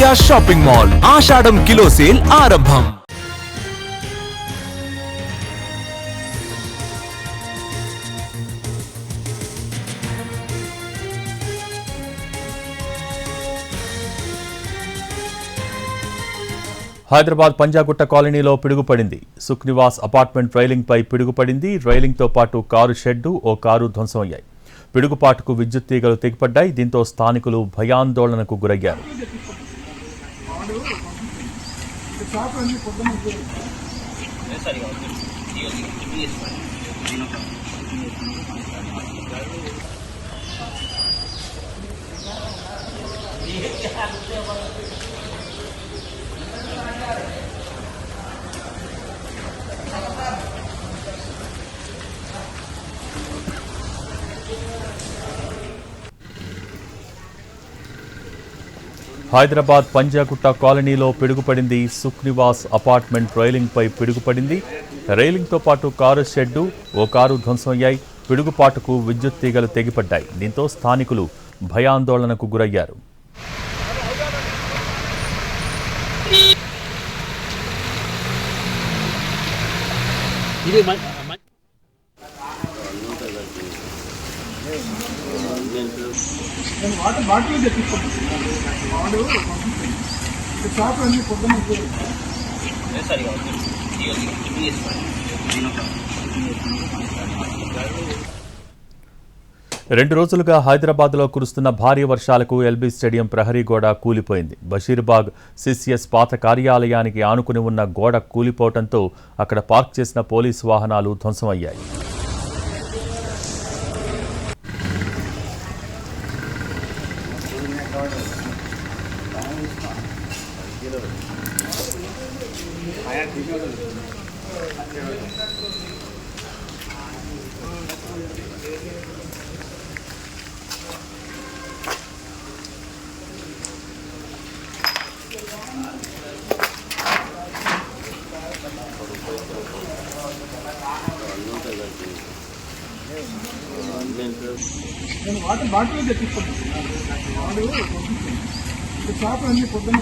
India shopping mall. Ashadam kilo sale ఆరంభం. హైదరాబాద్ పంజాగుట్ట కాలనీలో పిడుగుపడింది. సుఖ్నివాస్ apartment రైలింగ్పై పిడుగుపడింది. రైలింగ్తో పాటు కారు షెడ్డు ఓ కారు ధ్వంసమయ్యాయి. పిడుగుపాటుకు విద్యుత్ తీగలు తెగిపడ్డాయి. దీంతో స్థానికులు భయాందోళనకు గురయ్యారు. కాదు షాప్ అన్ని పొద్దున Yeah. హైదరాబాద్ పంజాగుట్ట కాలనీలో పిడుగుపడింది సుఖ్నివాస్ అపార్ట్మెంట్ రైలింగ్పై పిడుగుపడింది. రైలింగ్తో పాటు కారు షెడ్డు ఓ కారు ధ్వంసమయ్యాయి. పిడుగుపాటుకు విద్యుత్ తీగలు తెగిపడ్డాయి. దీంతో స్థానికులు భయాందోళనకు గురయ్యారు. ఇది నేను వాటర్ బాటిల్ షాప్ అన్ని పొద్దున్న రెండు రోజులుగా హైదరాబాద్లో కురుస్తున్న భారీ వర్షాలకు ఎల్బీ స్టేడియం ప్రహరీ గోడ కూలిపోయింది. బషీర్బాగ్ సిసిఎస్ పాత కార్యాలయానికి ఆనుకుని ఉన్న గోడ కూలిపోవడంతో అక్కడ పార్క్ చేసిన పోలీసు వాహనాలు ధ్వంసమయ్యాయి. 今天高一点儿嗯好的好的好的好的好 నేను వాటర్ బాటిల్ తెప్పిస్తాను వాడు పంపిస్తాను షాప్ అన్ని పొద్దున్న